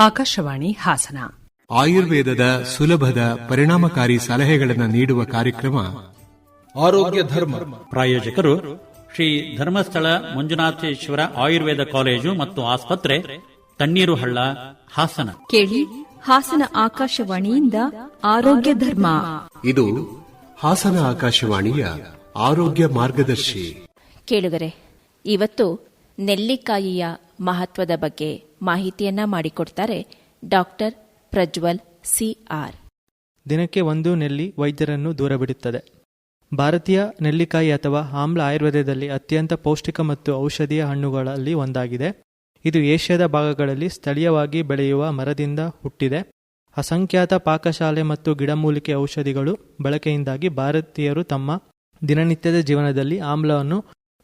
ಆಕಾಶವಾಣಿ ಹಾಸನ. ಆಯುರ್ವೇದದ ಸುಲಭದ ಪರಿಣಾಮಕಾರಿ ಸಲಹೆಗಳನ್ನು ನೀಡುವ ಕಾರ್ಯಕ್ರಮ ಆರೋಗ್ಯ ಧರ್ಮ. ಪ್ರಾಯೋಜಕರು ಶ್ರೀ ಧರ್ಮಸ್ಥಳ ಮಂಜುನಾಥೇಶ್ವರ ಆಯುರ್ವೇದ ಕಾಲೇಜು ಮತ್ತು ಆಸ್ಪತ್ರೆ ತಣ್ಣೀರು ಹಳ್ಳ ಹಾಸನ. ಕೇಳಿ ಹಾಸನ ಆಕಾಶವಾಣಿಯಿಂದ ಆರೋಗ್ಯ ಧರ್ಮ. ಇದು ಹಾಸನ ಆಕಾಶವಾಣಿಯ ಆರೋಗ್ಯ ಮಾರ್ಗದರ್ಶಿ. ಕೇಳಿದರೆ ಇವತ್ತು ನೆಲ್ಲಿಕಾಯಿಯ ಮಹತ್ವದ ಬಗ್ಗೆ ಮಾಹಿತಿಯನ್ನ ಮಾಡಿಕೊಡ್ತಾರೆ ಡಾಕ್ಟರ್ ಪ್ರಜ್ವಲ್ ಸಿಆರ್ ದಿನಕ್ಕೆ ಒಂದು ನೆಲ್ಲಿ ವೈದ್ಯರನ್ನು ದೂರಬಿಡುತ್ತದೆ ಭಾರತೀಯ ನೆಲ್ಲಿಕಾಯಿ ಅಥವಾ ಆಮ್ಲ ಆಯುರ್ವೇದದಲ್ಲಿ ಅತ್ಯಂತ ಪೌಷ್ಟಿಕ ಮತ್ತು ಔಷಧೀಯ ಹಣ್ಣುಗಳಲ್ಲಿ ಒಂದಾಗಿದೆ. ಇದು ಏಷ್ಯಾದ ಭಾಗಗಳಲ್ಲಿ ಸ್ಥಳೀಯವಾಗಿ ಬೆಳೆಯುವ ಮರದಿಂದ ಹುಟ್ಟಿದೆ. ಅಸಂಖ್ಯಾತ ಪಾಕಶಾಲೆ ಮತ್ತು ಗಿಡಮೂಲಿಕೆ ಔಷಧಿಗಳು ಬಳಕೆಯಿಂದಾಗಿ ಭಾರತೀಯರು ತಮ್ಮ ದಿನನಿತ್ಯದ ಜೀವನದಲ್ಲಿ ಆಮ್ಲವನ್ನು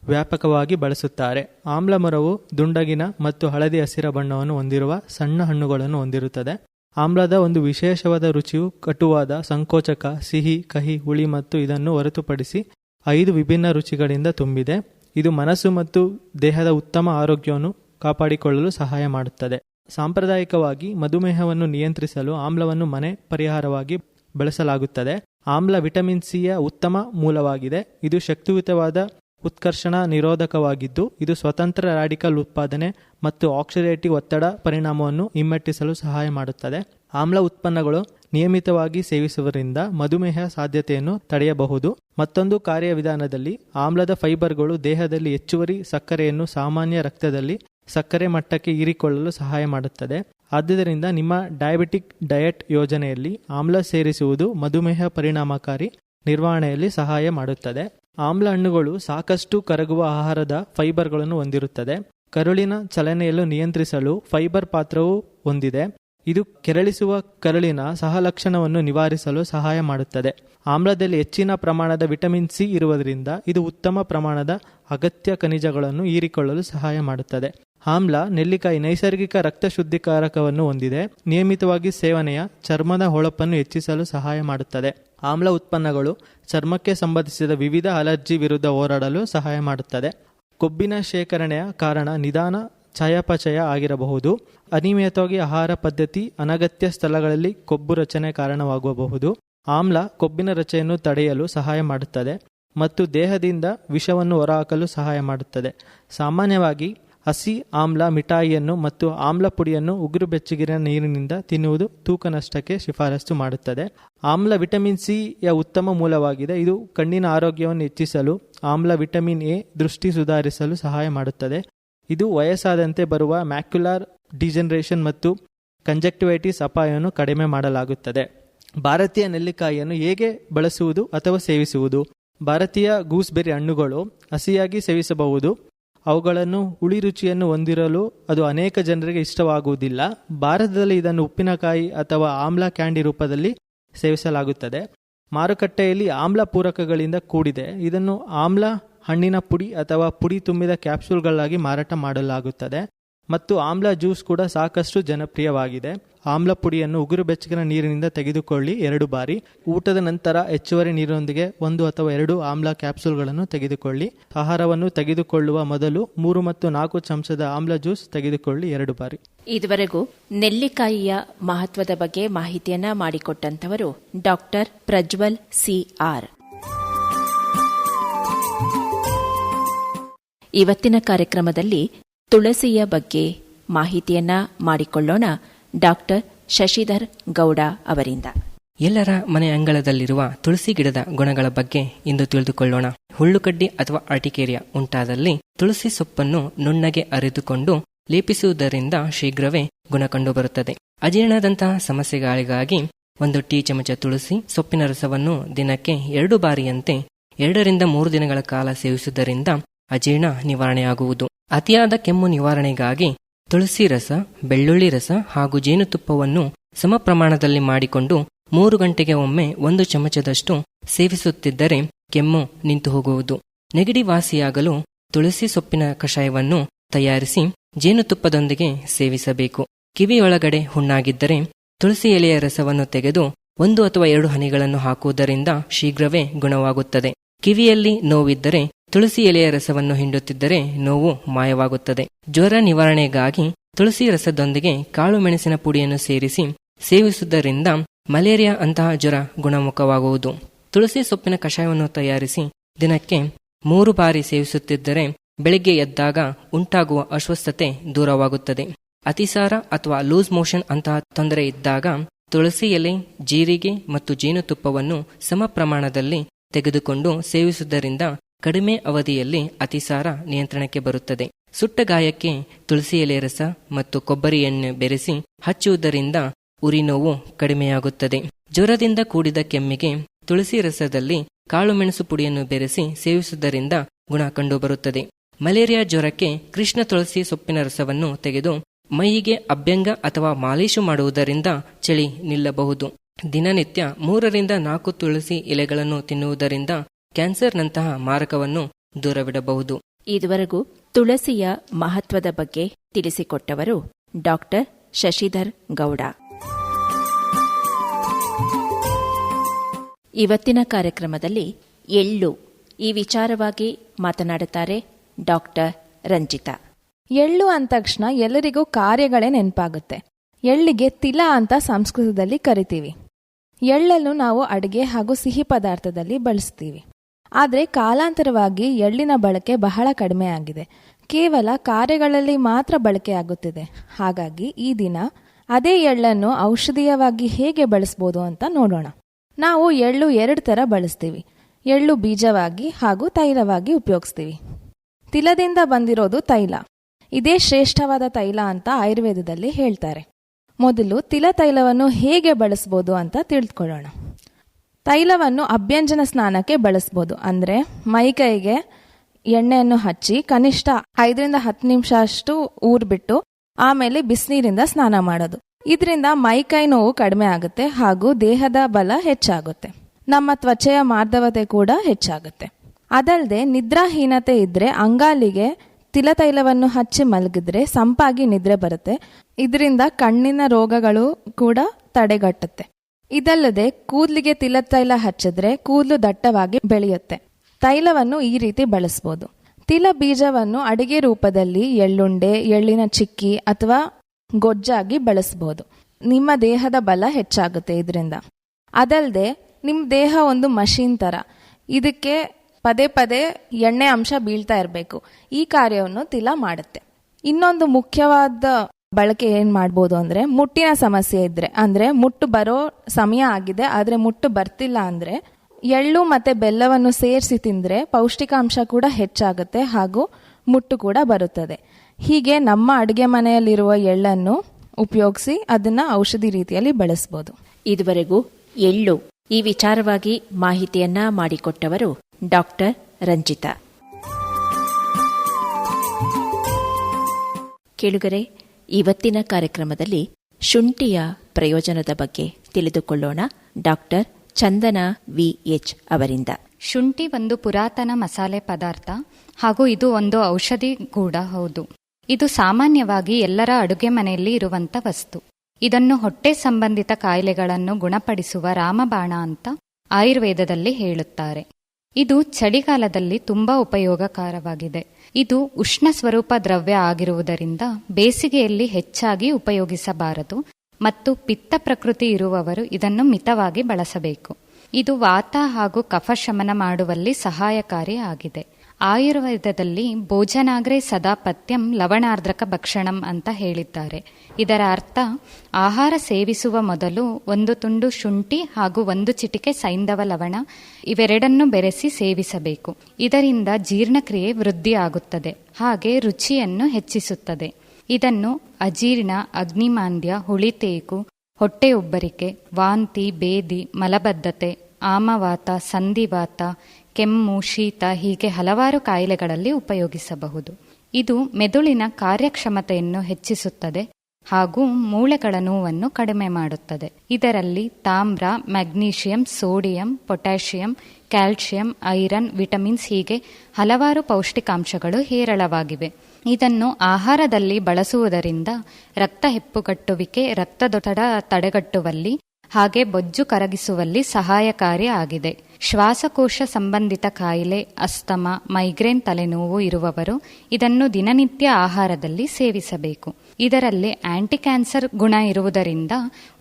ವ್ಯಾಪಕವಾಗಿ ಬಳಸುತ್ತಾರೆ. ಆಮ್ಲ ಮರವು ದುಂಡಗಿನ ಮತ್ತು ಹಳದಿ ಹಸಿರ ಬಣ್ಣವನ್ನು ಹೊಂದಿರುವ ಸಣ್ಣ ಹಣ್ಣುಗಳನ್ನು ಹೊಂದಿರುತ್ತದೆ. ಆಮ್ಲದ ಒಂದು ವಿಶೇಷವಾದ ರುಚಿಯು ಕಟುವಾದ, ಸಂಕೋಚಕ, ಸಿಹಿ, ಕಹಿ, ಹುಳಿ ಮತ್ತು ಇದನ್ನು ಹೊರತುಪಡಿಸಿ ಐದು ವಿಭಿನ್ನ ರುಚಿಗಳಿಂದ ತುಂಬಿದೆ. ಇದು ಮನಸ್ಸು ಮತ್ತು ದೇಹದ ಉತ್ತಮ ಆರೋಗ್ಯವನ್ನು ಕಾಪಾಡಿಕೊಳ್ಳಲು ಸಹಾಯ ಮಾಡುತ್ತದೆ. ಸಾಂಪ್ರದಾಯಿಕವಾಗಿ ಮಧುಮೇಹವನ್ನು ನಿಯಂತ್ರಿಸಲು ಆಮ್ಲವನ್ನು ಮನೆ ಪರಿಹಾರವಾಗಿ ಬಳಸಲಾಗುತ್ತದೆ. ಆಮ್ಲ ವಿಟಮಿನ್ ಸಿಯ ಉತ್ತಮ ಮೂಲವಾಗಿದೆ. ಇದು ಶಕ್ತಿಯುತವಾದ ಉತ್ಕರ್ಷಣ ನಿರೋಧಕವಾಗಿದ್ದು, ಇದು ಸ್ವತಂತ್ರ ರಾಡಿಕಲ್ ಉತ್ಪಾದನೆ ಮತ್ತು ಆಕ್ಸಿಡೇಟಿವ್ ಒತ್ತಡ ಪರಿಣಾಮವನ್ನು ಹಿಮ್ಮೆಟ್ಟಿಸಲು ಸಹಾಯ ಮಾಡುತ್ತದೆ. ಆಮ್ಲ ಉತ್ಪನ್ನಗಳು ನಿಯಮಿತವಾಗಿ ಸೇವಿಸುವುದರಿಂದ ಮಧುಮೇಹ ಸಾಧ್ಯತೆಯನ್ನು ತಡೆಯಬಹುದು. ಮತ್ತೊಂದು ಕಾರ್ಯವಿಧಾನದಲ್ಲಿ ಆಮ್ಲದ ಫೈಬರ್ಗಳು ದೇಹದಲ್ಲಿ ಹೆಚ್ಚುವರಿ ಸಕ್ಕರೆಯನ್ನು ಸಾಮಾನ್ಯ ರಕ್ತದಲ್ಲಿ ಸಕ್ಕರೆ ಮಟ್ಟಕ್ಕೆ ಹೀರಿಕೊಳ್ಳಲು ಸಹಾಯ ಮಾಡುತ್ತದೆ. ಆದ್ದರಿಂದ ನಿಮ್ಮ ಡಯಾಬಿಟಿಕ್ ಡಯಟ್ ಯೋಜನೆಯಲ್ಲಿ ಆಮ್ಲ ಸೇರಿಸುವುದು ಮಧುಮೇಹ ಪರಿಣಾಮಕಾರಿ ನಿರ್ವಹಣೆಯಲ್ಲಿ ಸಹಾಯ ಮಾಡುತ್ತದೆ. ಆಮ್ಲ ಹಣ್ಣುಗಳು ಸಾಕಷ್ಟು ಕರಗುವ ಆಹಾರದ ಫೈಬರ್ಗಳನ್ನು ಹೊಂದಿರುತ್ತದೆ. ಕರುಳಿನ ಚಲನೆಯನ್ನು ನಿಯಂತ್ರಿಸಲು ಫೈಬರ್ ಪಾತ್ರವು ಹೊಂದಿದೆ. ಇದು ಕೆರಳಿಸುವ ಕರುಳಿನ ಸಹಲಕ್ಷಣವನ್ನು ನಿವಾರಿಸಲು ಸಹಾಯ ಮಾಡುತ್ತದೆ. ಆಮ್ಲದಲ್ಲಿ ಹೆಚ್ಚಿನ ಪ್ರಮಾಣದ ವಿಟಮಿನ್ ಸಿ ಇರುವುದರಿಂದ ಇದು ಉತ್ತಮ ಪ್ರಮಾಣದ ಅಗತ್ಯ ಖನಿಜಗಳನ್ನು ಹೀರಿಕೊಳ್ಳಲು ಸಹಾಯ ಮಾಡುತ್ತದೆ. ಆಮ್ಲ ನೆಲ್ಲಿಕಾಯಿ ನೈಸರ್ಗಿಕ ರಕ್ತ ಶುದ್ಧಿಕಾರಕವನ್ನು ಹೊಂದಿದೆ. ನಿಯಮಿತವಾಗಿ ಸೇವನೆಯ ಚರ್ಮದ ಹೊಳಪನ್ನು ಹೆಚ್ಚಿಸಲು ಸಹಾಯ ಮಾಡುತ್ತದೆ. ಆಮ್ಲ ಉತ್ಪನ್ನಗಳು ಚರ್ಮಕ್ಕೆ ಸಂಬಂಧಿಸಿದ ವಿವಿಧ ಅಲರ್ಜಿ ವಿರುದ್ಧ ಹೋರಾಡಲು ಸಹಾಯ ಮಾಡುತ್ತದೆ. ಕೊಬ್ಬಿನ ಶೇಖರಣೆಯ ಕಾರಣ ನಿಧಾನ ಚಯಾಪಚಯ ಆಗಿರಬಹುದು. ಅನಿಯಮಿತವಾಗಿ ಆಹಾರ ಪದ್ಧತಿ ಅನಗತ್ಯ ಸ್ಥಳಗಳಲ್ಲಿ ಕೊಬ್ಬು ರಚನೆ ಕಾರಣವಾಗಬಹುದು. ಆಮ್ಲ ಕೊಬ್ಬಿನ ರಚನೆಯನ್ನು ತಡೆಯಲು ಸಹಾಯ ಮಾಡುತ್ತದೆ ಮತ್ತು ದೇಹದಿಂದ ವಿಷವನ್ನು ಹೊರಹಾಕಲು ಸಹಾಯ ಮಾಡುತ್ತದೆ. ಸಾಮಾನ್ಯವಾಗಿ ಹಸಿ ಆಮ್ಲ ಮಿಠಾಯಿಯನ್ನು ಮತ್ತು ಆಮ್ಲ ಪುಡಿಯನ್ನು ಉಗುರು ಬೆಚ್ಚಗಿನ ನೀರಿನಿಂದ ತಿನ್ನುವುದು ತೂಕ ನಷ್ಟಕ್ಕೆ ಶಿಫಾರಸು ಮಾಡುತ್ತದೆ. ಆಮ್ಲ ವಿಟಮಿನ್ ಸಿ ಯ ಉತ್ತಮ ಮೂಲವಾಗಿದೆ. ಇದು ಕಣ್ಣಿನ ಆರೋಗ್ಯವನ್ನು ಹೆಚ್ಚಿಸಲು, ಆಮ್ಲ ವಿಟಮಿನ್ ಎ ದೃಷ್ಟಿ ಸುಧಾರಿಸಲು ಸಹಾಯ ಮಾಡುತ್ತದೆ. ಇದು ವಯಸ್ಸಾದಂತೆ ಬರುವ ಮ್ಯಾಕ್ಯುಲಾರ್ ಡಿಜನರೇಷನ್ ಮತ್ತು ಕಂಜೆಕ್ಟಿವೈಟಿಸ್ ಅಪಾಯವನ್ನು ಕಡಿಮೆ ಮಾಡಲಾಗುತ್ತದೆ. ಭಾರತೀಯ ನೆಲ್ಲಿಕಾಯಿಯನ್ನು ಹೇಗೆ ಬಳಸುವುದು ಅಥವಾ ಸೇವಿಸುವುದು? ಭಾರತೀಯ ಗೂಸ್ಬೆರಿ ಹಣ್ಣುಗಳು ಹಸಿಯಾಗಿ ಸೇವಿಸಬಹುದು. ಅವುಗಳನ್ನು ಹುಳಿ ರುಚಿಯನ್ನು ಹೊಂದಿರಲು ಅದು ಅನೇಕ ಜನರಿಗೆ ಇಷ್ಟವಾಗುವುದಿಲ್ಲ. ಭಾರತದಲ್ಲಿ ಇದನ್ನು ಉಪ್ಪಿನಕಾಯಿ ಅಥವಾ ಆಮ್ಲ ಕ್ಯಾಂಡಿ ರೂಪದಲ್ಲಿ ಸೇವಿಸಲಾಗುತ್ತದೆ. ಮಾರುಕಟ್ಟೆಯಲ್ಲಿ ಆಮ್ಲ ಪೂರಕಗಳಿಂದ ಕೂಡಿದೆ. ಇದನ್ನು ಆಮ್ಲ, ಹಣ್ಣಿನ ಪುಡಿ ಅಥವಾ ಪುಡಿ ತುಂಬಿದ ಕ್ಯಾಪ್ಸೂಲ್ಗಳಾಗಿ ಮಾರಾಟ ಮಾಡಲಾಗುತ್ತದೆ. ಮತ್ತು ಆಮ್ಲ ಜ್ಯೂಸ್ ಕೂಡ ಸಾಕಷ್ಟು ಜನಪ್ರಿಯವಾಗಿದೆ. ಆಮ್ಲ ಪುಡಿಯನ್ನು ಉಗುರು ಬೆಚ್ಚಗಿನ ನೀರಿನಿಂದ ತೆಗೆದುಕೊಳ್ಳಿ ಎರಡು ಬಾರಿ. ಊಟದ ನಂತರ ಹೆಚ್ಚುವರಿ ನೀರಿನೊಂದಿಗೆ ಒಂದು ಅಥವಾ ಎರಡು ಆಮ್ಲ ಕ್ಯಾಪ್ಸೂಲ್ಗಳನ್ನು ತೆಗೆದುಕೊಳ್ಳಿ. ಆಹಾರವನ್ನು ತೆಗೆದುಕೊಳ್ಳುವ ಮೊದಲು ಮೂರು ಮತ್ತು ನಾಲ್ಕು ಚಮಚದ ಆಮ್ಲ ಜ್ಯೂಸ್ ತೆಗೆದುಕೊಳ್ಳಿ ಎರಡು ಬಾರಿ. ಇದುವರೆಗೂ ನೆಲ್ಲಿಕಾಯಿಯ ಮಹತ್ವದ ಬಗ್ಗೆ ಮಾಹಿತಿಯನ್ನ ಮಾಡಿಕೊಟ್ಟಂತವರು ಡಾಕ್ಟರ್ ಪ್ರಜ್ವಲ್ ಸಿ ಆರ್ ಇವತ್ತಿನ ಕಾರ್ಯಕ್ರಮದಲ್ಲಿ ತುಳಸಿಯ ಬಗ್ಗೆ ಮಾಹಿತಿಯನ್ನ ಮಾಡಿಕೊಳ್ಳೋಣ. ಡಾಕ್ಟರ್ ಶಶಿಧರ್ ಗೌಡ ಅವರಿಂದ. ಎಲ್ಲರ ಮನೆ ಅಂಗಳದಲ್ಲಿರುವ ತುಳಸಿ ಗಿಡದ ಗುಣಗಳ ಬಗ್ಗೆ ಇಂದು ತಿಳಿದುಕೊಳ್ಳೋಣ. ಹುಳ್ಳುಕಡ್ಡಿ ಅಥವಾ ಆರ್ಟಿಕೇರಿಯಾ ಉಂಟಾದಲ್ಲಿ ತುಳಸಿ ಸೊಪ್ಪನ್ನು ನುಣ್ಣಗೆ ಅರಿದುಕೊಂಡು ಲೇಪಿಸುವುದರಿಂದ ಶೀಘ್ರವೇ ಗುಣ ಕಂಡುಬರುತ್ತದೆ. ಅಜೀರ್ಣದಂತಹ ಸಮಸ್ಯೆಗಳಿಗಾಗಿ ಒಂದು ಟೀ ಚಮಚ ತುಳಸಿ ಸೊಪ್ಪಿನ ರಸವನ್ನು ದಿನಕ್ಕೆ ಎರಡು ಬಾರಿಯಂತೆ ಎರಡರಿಂದ ಮೂರು ದಿನಗಳ ಕಾಲ ಸೇವಿಸುವುದರಿಂದ ಅಜೀರ್ಣ ನಿವಾರಣೆಯಾಗುವುದು. ಅತಿಯಾದ ಕೆಮ್ಮು ನಿವಾರಣೆಗಾಗಿ ತುಳಸಿ ರಸ, ಬೆಳ್ಳುಳ್ಳಿ ರಸ ಹಾಗೂ ಜೇನುತುಪ್ಪವನ್ನು ಸಮ ಪ್ರಮಾಣದಲ್ಲಿ ಮಾಡಿಕೊಂಡು ಮೂರು ಗಂಟೆಗೆ ಒಮ್ಮೆ ಒಂದು ಚಮಚದಷ್ಟು ಸೇವಿಸುತ್ತಿದ್ದರೆ ಕೆಮ್ಮು ನಿಂತು ಹೋಗುವುದು. ನೆಗಡಿ ವಾಸಿಯಾಗಲು ತುಳಸಿ ಸೊಪ್ಪಿನ ಕಷಾಯವನ್ನು ತಯಾರಿಸಿ ಜೇನುತುಪ್ಪದೊಂದಿಗೆ ಸೇವಿಸಬೇಕು. ಕಿವಿಯೊಳಗಡೆ ಹುಣ್ಣಾಗಿದ್ದರೆ ತುಳಸಿ ಎಲೆಯ ರಸವನ್ನು ತೆಗೆದು ಒಂದು ಅಥವಾ ಎರಡು ಹನಿಗಳನ್ನು ಹಾಕುವುದರಿಂದ ಶೀಘ್ರವೇ ಗುಣವಾಗುತ್ತದೆ. ಕಿವಿಯಲ್ಲಿ ನೋವಿದ್ದರೆ ತುಳಸಿ ಎಲೆಯ ರಸವನ್ನು ಹಿಂಡುತ್ತಿದ್ದರೆ ನೋವು ಮಾಯವಾಗುತ್ತದೆ. ಜ್ವರ ನಿವಾರಣೆಗಾಗಿ ತುಳಸಿ ರಸದೊಂದಿಗೆ ಕಾಳು ಮೆಣಸಿನ ಪುಡಿಯನ್ನು ಸೇರಿಸಿ ಸೇವಿಸುವುದರಿಂದ ಮಲೇರಿಯಾ ಅಂತಹ ಜ್ವರ ಗುಣಮುಖವಾಗುವುದು. ತುಳಸಿ ಸೊಪ್ಪಿನ ಕಷಾಯವನ್ನು ತಯಾರಿಸಿ ದಿನಕ್ಕೆ ಮೂರು ಬಾರಿ ಸೇವಿಸುತ್ತಿದ್ದರೆ ಬೆಳಿಗ್ಗೆ ಎದ್ದಾಗ ಉಂಟಾಗುವ ಅಸ್ವಸ್ಥತೆ ದೂರವಾಗುತ್ತದೆ. ಅತಿಸಾರ ಅಥವಾ ಲೂಸ್ ಮೋಷನ್ ಅಂತಹ ತೊಂದರೆ ಇದ್ದಾಗ ತುಳಸಿ ಎಲೆ, ಜೀರಿಗೆ ಮತ್ತು ಜೇನುತುಪ್ಪವನ್ನು ಸಮ ಪ್ರಮಾಣದಲ್ಲಿ ತೆಗೆದುಕೊಂಡು ಸೇವಿಸುವುದರಿಂದ ಕಡಿಮೆ ಅವಧಿಯಲ್ಲಿ ಅತಿಸಾರ ನಿಯಂತ್ರಣಕ್ಕೆ ಬರುತ್ತದೆ. ಸುಟ್ಟ ಗಾಯಕ್ಕೆ ತುಳಸಿ ಎಲೆ ರಸ ಮತ್ತು ಕೊಬ್ಬರಿ ಎಣ್ಣೆ ಬೆರೆಸಿ ಹಚ್ಚುವುದರಿಂದ ಉರಿ ನೋವು ಕಡಿಮೆಯಾಗುತ್ತದೆ. ಜ್ವರದಿಂದ ಕೂಡಿದ ಕೆಮ್ಮಿಗೆ ತುಳಸಿ ರಸದಲ್ಲಿ ಕಾಳುಮೆಣಸು ಪುಡಿಯನ್ನು ಬೆರೆಸಿ ಸೇವಿಸುವುದರಿಂದ ಗುಣ ಕಂಡುಬರುತ್ತದೆ. ಮಲೇರಿಯಾ ಜ್ವರಕ್ಕೆ ಕೃಷ್ಣ ತುಳಸಿ ಸೊಪ್ಪಿನ ರಸವನ್ನು ತೆಗೆದು ಮೈಗೆ ಅಭ್ಯಂಗ ಅಥವಾ ಮಾಲೀಶು ಮಾಡುವುದರಿಂದ ಚಳಿ ನಿಲ್ಲಬಹುದು. ದಿನನಿತ್ಯ ಮೂರರಿಂದ ನಾಲ್ಕು ತುಳಸಿ ಎಲೆಗಳನ್ನು ತಿನ್ನುವುದರಿಂದ ಕ್ಯಾನ್ಸರ್ನಂತಹ ಮಾರಕವನ್ನು ದೂರವಿಡಬಹುದು. ಇದುವರೆಗೂ ತುಳಸಿಯ ಮಹತ್ವದ ಬಗ್ಗೆ ತಿಳಿಸಿಕೊಟ್ಟವರು ಡಾಕ್ಟರ್ ಶಶಿಧರ್ ಗೌಡ. ಇವತ್ತಿನ ಕಾರ್ಯಕ್ರಮದಲ್ಲಿ ಎಳ್ಳು ಈ ವಿಚಾರವಾಗಿ ಮಾತನಾಡುತ್ತಾರೆ ಡಾಕ್ಟರ್ ರಂಜಿತಾ. ಎಳ್ಳು ಅಂದ ತಕ್ಷಣ ಎಲ್ಲರಿಗೂ ಕಾರ್ಯಗಳೇ ನೆನಪಾಗುತ್ತೆ. ಎಳ್ಳಿಗೆ ತಿಲ ಅಂತ ಸಂಸ್ಕೃತದಲ್ಲಿ ಕರಿತೀವಿ. ಎಳ್ಳನ್ನು ನಾವು ಅಡುಗೆ ಹಾಗೂ ಸಿಹಿ ಪದಾರ್ಥದಲ್ಲಿ ಬಳಸ್ತೀವಿ. ಆದರೆ ಕಾಲಾಂತರವಾಗಿ ಎಳ್ಳಿನ ಬಳಕೆ ಬಹಳ ಕಡಿಮೆ ಆಗಿದೆ ಕೇವಲ ಕಾರ್ಯಗಳಲ್ಲಿ ಮಾತ್ರ ಬಳಕೆಯಾಗುತ್ತಿದೆ ಹಾಗಾಗಿ ಈ ದಿನ ಅದೇ ಎಳ್ಳನ್ನು ಔಷಧೀಯವಾಗಿ ಹೇಗೆ ಬಳಸ್ಬೋದು ಅಂತ ನೋಡೋಣ. ನಾವು ಎಳ್ಳು ಎರಡು ಥರ ಬಳಸ್ತೀವಿ. ಎಳ್ಳು ಬೀಜವಾಗಿ ಹಾಗೂ ತೈಲವಾಗಿ ಉಪಯೋಗಿಸ್ತೀವಿ. ತಿಲದಿಂದ ಬಂದಿರೋದು ತೈಲ. ಇದೇ ಶ್ರೇಷ್ಠವಾದ ತೈಲ ಅಂತ ಆಯುರ್ವೇದದಲ್ಲಿ ಹೇಳ್ತಾರೆ. ಮೊದಲು ತಿಲ ತೈಲವನ್ನು ಹೇಗೆ ಬಳಸ್ಬೋದು ಅಂತ ತಿಳಿದುಕೊಳ್ಳೋಣ ತೈಲವನ್ನು ಅಭ್ಯಂಜನ ಸ್ನಾನಕ್ಕೆ ಬಳಸ್ಬೋದು. ಅಂದರೆ ಮೈಕೈಗೆ ಎಣ್ಣೆಯನ್ನು ಹಚ್ಚಿ ಕನಿಷ್ಠ ಐದರಿಂದ ಹತ್ತು ನಿಮಿಷ ಅಷ್ಟು ಊರ್ಬಿಟ್ಟು ಆಮೇಲೆ ಬಿಸಿನೀರಿಂದ ಸ್ನಾನ ಮಾಡೋದು. ಇದರಿಂದ ಮೈಕೈ ನೋವು ಕಡಿಮೆ ಆಗುತ್ತೆ ಹಾಗೂ ದೇಹದ ಬಲ ಹೆಚ್ಚಾಗುತ್ತೆ. ನಮ್ಮ ತ್ವಚೆಯ ಮಾರ್ಧವತೆ ಕೂಡ ಹೆಚ್ಚಾಗುತ್ತೆ. ಅದಲ್ಲದೆ ನಿದ್ರಾಹೀನತೆ ಇದ್ರೆ ಅಂಗಾಲಿಗೆ ತಿಲತೈಲವನ್ನು ಹಚ್ಚಿ ಮಲಗಿದ್ರೆ ಸಂಪಾಗಿ ನಿದ್ರೆ ಬರುತ್ತೆ. ಇದರಿಂದ ಕಣ್ಣಿನ ರೋಗಗಳು ಕೂಡ ತಡೆಗಟ್ಟುತ್ತೆ. ಇದಲ್ಲದೆ ಕೂದಲಿಗೆ ತಿಲತೈಲ ಹಚ್ಚಿದ್ರೆ ಕೂದಲು ದಟ್ಟವಾಗಿ ಬೆಳೆಯುತ್ತೆ. ತೈಲವನ್ನು ಈ ರೀತಿ ಬಳಸ್ಬೋದು. ತಿಲ ಬೀಜವನ್ನು ಅಡಿಗೆ ರೂಪದಲ್ಲಿ ಎಳ್ಳುಂಡೆ, ಎಳ್ಳಿನ ಚಿಕ್ಕಿ ಅಥವಾ ಗೊಜ್ಜಾಗಿ ಬಳಸ್ಬೋದು. ನಿಮ್ಮ ದೇಹದ ಬಲ ಹೆಚ್ಚಾಗುತ್ತೆ ಇದರಿಂದ. ಅದಲ್ಲದೆ ನಿಮ್ಮ ದೇಹ ಒಂದು ಮಷೀನ್ ಥರ ಇದಕ್ಕೆ ಪದೇ ಪದೇ ಎಣ್ಣೆ ಅಂಶ ಬೀಳ್ತಾ ಇರಬೇಕು. ಈ ಕಾರ್ಯವನ್ನು ತಿಲ ಮಾಡುತ್ತೆ. ಇನ್ನೊಂದು ಮುಖ್ಯವಾದ ಬಳಕೆ ಏನು ಮಾಡ್ಬೋದು ಅಂದರೆ ಮುಟ್ಟಿನ ಸಮಸ್ಯೆ ಇದ್ರೆ, ಅಂದರೆ ಮುಟ್ಟು ಬರೋ ಸಮಯ ಆಗಿದೆ, ಆದರೆ ಮುಟ್ಟು ಬರ್ತಿಲ್ಲ ಅಂದರೆ ಎಳ್ಳು ಮತ್ತು ಬೆಲ್ಲವನ್ನು ಸೇರಿಸಿ ತಿಂದರೆ ಪೌಷ್ಟಿಕಾಂಶ ಕೂಡ ಹೆಚ್ಚಾಗುತ್ತೆ ಹಾಗೂ ಮುಟ್ಟು ಕೂಡ ಬರುತ್ತದೆ. ಹೀಗೆ ನಮ್ಮ ಅಡುಗೆ ಮನೆಯಲ್ಲಿರುವ ಎಳ್ಳನ್ನು ಉಪಯೋಗಿಸಿ ಅದನ್ನು ಔಷಧಿ ರೀತಿಯಲ್ಲಿ ಬಳಸ್ಬೋದು. ಇದುವರೆಗೂ ಎಳ್ಳು ಈ ವಿಚಾರವಾಗಿ ಮಾಹಿತಿಯನ್ನ ಮಾಡಿಕೊಟ್ಟವರು ಡಾಕ್ಟರ್ ರಂಜಿತಾ. ಕೇಳುಗರೆ ಇವತ್ತಿನ ಕಾರ್ಯಕ್ರಮದಲ್ಲಿ ಶುಂಠಿಯ ಪ್ರಯೋಜನದ ಬಗ್ಗೆ ತಿಳಿದುಕೊಳ್ಳೋಣ. ಡಾಕ್ಟರ್ ಚಂದನ ವಿಎಚ್ ಅವರಿಂದ. ಶುಂಠಿ ಒಂದು ಪುರಾತನ ಮಸಾಲೆ ಪದಾರ್ಥ, ಹಾಗೂ ಇದು ಒಂದು ಔಷಧಿ ಕೂಡ ಹೌದು. ಇದು ಸಾಮಾನ್ಯವಾಗಿ ಎಲ್ಲರ ಅಡುಗೆ ಮನೆಯಲ್ಲಿ ಇರುವಂತ ವಸ್ತು. ಇದನ್ನು ಹೊಟ್ಟೆ ಸಂಬಂಧಿತ ಕಾಯಿಲೆಗಳನ್ನು ಗುಣಪಡಿಸುವ ರಾಮಬಾಣ ಅಂತ ಆಯುರ್ವೇದದಲ್ಲಿ ಹೇಳುತ್ತಾರೆ. ಇದು ಚಳಿಗಾಲದಲ್ಲಿ ತುಂಬಾ ಉಪಯೋಗಕಾರವಾಗಿದೆ. ಇದು ಉಷ್ಣ ಸ್ವರೂಪ ದ್ರವ್ಯ ಆಗಿರುವುದರಿಂದ ಬೇಸಿಗೆಯಲ್ಲಿ ಹೆಚ್ಚಾಗಿ ಉಪಯೋಗಿಸಬಾರದು ಮತ್ತು ಪಿತ್ತ ಪ್ರಕೃತಿ ಇರುವವರು ಇದನ್ನು ಮಿತವಾಗಿ ಬಳಸಬೇಕು. ಇದು ವಾತ ಹಾಗೂ ಕಫ ಶಮನ ಮಾಡುವಲ್ಲಿ ಸಹಾಯಕಾರಿ ಆಗಿದೆ. ಆಯುರ್ವೇದದಲ್ಲಿ ಭೋಜನಾಗ್ರೆ ಸದಾ ಪಥ್ಯಂ ಭಕ್ಷಣಂ ಅಂತ ಹೇಳಿದ್ದಾರೆ. ಇದರ ಅರ್ಥ, ಆಹಾರ ಸೇವಿಸುವ ಮೊದಲು ಒಂದು ತುಂಡು ಶುಂಠಿ ಹಾಗೂ ಒಂದು ಚಿಟಿಕೆ ಸೈಂಧವ ಲವಣ ಇವೆರಡನ್ನು ಬೆರೆಸಿ ಸೇವಿಸಬೇಕು. ಇದರಿಂದ ಜೀರ್ಣಕ್ರಿಯೆ ವೃದ್ಧಿಯಾಗುತ್ತದೆ, ಹಾಗೆ ರುಚಿಯನ್ನು ಹೆಚ್ಚಿಸುತ್ತದೆ. ಇದನ್ನು ಅಜೀರ್ಣ, ಅಗ್ನಿಮಾಂದ್ಯ, ಹುಳಿತೇಕು ಹೊಟ್ಟೆ ಉಬ್ಬರಿಕೆ ವಾಂತಿ, ಬೇದಿ, ಮಲಬದ್ಧತೆ, ಆಮವಾತ, ಸಂಧಿವಾತ ಕೆಮ್ಮು, ಶೀತ ಹೀಗೆ ಹಲವಾರು ಕಾಯಿಲೆಗಳಲ್ಲಿ ಉಪಯೋಗಿಸಬಹುದು. ಇದು ಮೆದುಳಿನ ಕಾರ್ಯಕ್ಷಮತೆಯನ್ನು ಹೆಚ್ಚಿಸುತ್ತದೆ ಹಾಗೂ ಮೂಳೆಗಳ ನೋವನ್ನು ಕಡಿಮೆ ಮಾಡುತ್ತದೆ. ಇದರಲ್ಲಿ ತಾಮ್ರ magnesium sodium, potassium calcium iron, vitamins ಹೀಗೆ ಹಲವಾರು ಪೌಷ್ಟಿಕಾಂಶಗಳು ಹೇರಳವಾಗಿವೆ. ಇದನ್ನು ಆಹಾರದಲ್ಲಿ ಬಳಸುವುದರಿಂದ ರಕ್ತ ಹೆಪ್ಪುಗಟ್ಟುವಿಕೆ, ರಕ್ತದೊತ್ತಡ ತಡೆಗಟ್ಟುವಲ್ಲಿ ಹಾಗೆ ಬೊಜ್ಜು ಕರಗಿಸುವಲ್ಲಿ ಸಹಾಯಕಾರಿ ಆಗಿದೆ. ಶ್ವಾಸಕೋಶ ಸಂಬಂಧಿತ ಕಾಯಿಲೆ, ಅಸ್ತಮ, ಮೈಗ್ರೇನ್ ತಲೆನೋವು ಇರುವವರು ಇದನ್ನು ದಿನನಿತ್ಯ ಆಹಾರದಲ್ಲಿ ಸೇವಿಸಬೇಕು. ಇದರಲ್ಲಿ ಆಂಟಿ ಕ್ಯಾನ್ಸರ್ ಗುಣ ಇರುವುದರಿಂದ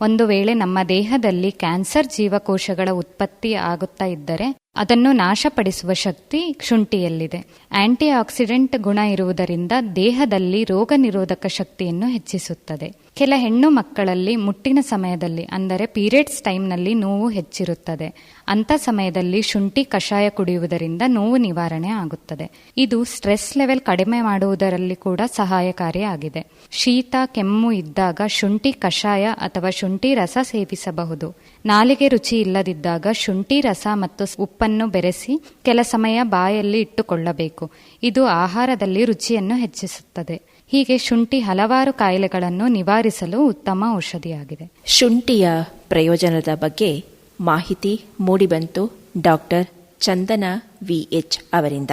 ಒಂದು ವೇಳೆ ನಮ್ಮ ದೇಹದಲ್ಲಿ ಕ್ಯಾನ್ಸರ್ ಜೀವಕೋಶಗಳ ಉತ್ಪತ್ತಿ ಆಗುತ್ತಾ ಇದ್ದರೆ ಅದನ್ನು ನಾಶಪಡಿಸುವ ಶಕ್ತಿ ಶುಂಠಿಯಲ್ಲಿದೆ. ಆಂಟಿ ಆಕ್ಸಿಡೆಂಟ್ ಗುಣ ಇರುವುದರಿಂದ ದೇಹದಲ್ಲಿ ರೋಗ ನಿರೋಧಕ ಶಕ್ತಿಯನ್ನು ಹೆಚ್ಚಿಸುತ್ತದೆ. ಕೆಲ ಹೆಣ್ಣು ಮಕ್ಕಳಲ್ಲಿ ಮುಟ್ಟಿನ ಸಮಯದಲ್ಲಿ, ಅಂದರೆ ಪೀರಿಯಡ್ಸ್ ಟೈಮ್ನಲ್ಲಿ ನೋವು ಹೆಚ್ಚಿರುತ್ತದೆ. ಅಂಥ ಸಮಯದಲ್ಲಿ ಶುಂಠಿ ಕಷಾಯ ಕುಡಿಯುವುದರಿಂದ ನೋವು ನಿವಾರಣೆ ಆಗುತ್ತದೆ. ಇದು ಸ್ಟ್ರೆಸ್ ಲೆವೆಲ್ ಕಡಿಮೆ ಮಾಡುವುದರಲ್ಲಿ ಕೂಡ ಸಹಾಯಕಾರಿಯಾಗಿದೆ ಶೀತ, ಕೆಮ್ಮು ಇದ್ದಾಗ ಶುಂಠಿ ಕಷಾಯ ಅಥವಾ ಶುಂಠಿ ರಸ ಸೇವಿಸಬಹುದು. ನಾಲಿಗೆ ರುಚಿ ಇಲ್ಲದಿದ್ದಾಗ ಶುಂಠಿ ರಸ ಮತ್ತು ಉಪ್ಪನ್ನು ಬೆರೆಸಿ ಕೆಲ ಸಮಯ ಬಾಯಲ್ಲಿ ಇಟ್ಟುಕೊಳ್ಳಬೇಕು. ಇದು ಆಹಾರದಲ್ಲಿ ರುಚಿಯನ್ನು ಹೆಚ್ಚಿಸುತ್ತದೆ. ಹೀಗೆ ಶುಂಠಿ ಹಲವಾರು ಕಾಯಿಲೆಗಳನ್ನು ನಿವಾರಿಸಲು ಉತ್ತಮ ಔಷಧಿಯಾಗಿದೆ. ಶುಂಠಿಯ ಪ್ರಯೋಜನದ ಬಗ್ಗೆ ಮಾಹಿತಿ ಮೂಡಿಬಂತು ಡಾಕ್ಟರ್ ಚಂದನ ವಿಎಚ್ ಅವರಿಂದ.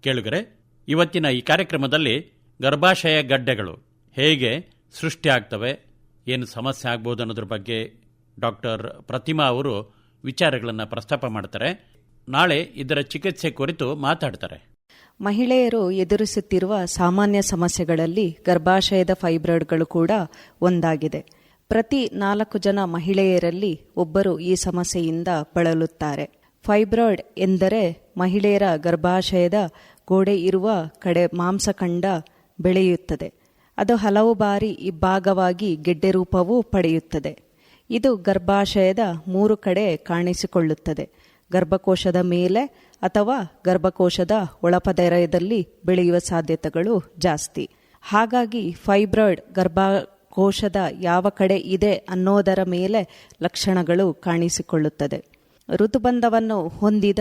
ಕೇಳುಗರೆ, ಇವತ್ತಿನ ಈ ಕಾರ್ಯಕ್ರಮದಲ್ಲಿ ಗರ್ಭಾಶಯ ಗಡ್ಡೆಗಳು ಹೇಗೆ ಸೃಷ್ಟಿಯಾಗ್ತವೆ ಏನು ಸಮಸ್ಯೆ ಆಗ್ಬೋದು ಅನ್ನೋದ್ರ ಬಗ್ಗೆ ಡಾಕ್ಟರ್ ಪ್ರತಿಮಾ ಅವರು ವಿಚಾರಗಳನ್ನು ಪ್ರಸ್ತಾಪ ಮಾಡ್ತಾರೆ. ನಾಳೆ ಇದರ ಚಿಕಿತ್ಸೆ ಕುರಿತು ಮಾತಾಡ್ತಾರೆ. ಮಹಿಳೆಯರು ಎದುರಿಸುತ್ತಿರುವ ಸಾಮಾನ್ಯ ಸಮಸ್ಯೆಗಳಲ್ಲಿ ಗರ್ಭಾಶಯದ ಫೈಬ್ರಾಯ್ಡ್ಗಳು ಕೂಡ ಒಂದಾಗಿದೆ. ಪ್ರತಿ ನಾಲ್ಕು ಜನ ಮಹಿಳೆಯರಲ್ಲಿ ಒಬ್ಬರು ಈ ಸಮಸ್ಯೆಯಿಂದ ಬಳಲುತ್ತಾರೆ. ಫೈಬ್ರಾಯ್ಡ್ ಎಂದರೆ ಮಹಿಳೆಯರ ಗರ್ಭಾಶಯದ ಗೋಡೆ ಇರುವ ಕಡೆ ಮಾಂಸಖಂಡ ಬೆಳೆಯುತ್ತದೆ. ಅದು ಹಲವು ಬಾರಿ ಇಬ್ಬಾಗವಾಗಿ ಗೆಡ್ಡೆ ರೂಪವೂ ಪಡೆಯುತ್ತದೆ. ಇದು ಗರ್ಭಾಶಯದ ಮೂರು ಕಡೆ ಕಾಣಿಸಿಕೊಳ್ಳುತ್ತದೆ. ಗರ್ಭಕೋಶದ ಮೇಲೆ ಅಥವಾ ಗರ್ಭಕೋಶದ ಒಳಪದರದಲ್ಲಿ ಬೆಳೆಯುವ ಸಾಧ್ಯತೆಗಳು ಜಾಸ್ತಿ. ಹಾಗಾಗಿ ಫೈಬ್ರಾಯ್ಡ್ ಗರ್ಭಕೋಶದ ಯಾವ ಕಡೆ ಇದೆ ಅನ್ನೋದರ ಮೇಲೆ ಲಕ್ಷಣಗಳು ಕಾಣಿಸಿಕೊಳ್ಳುತ್ತದೆ. ಋತುಬಂಧವನ್ನು ಹೊಂದಿದ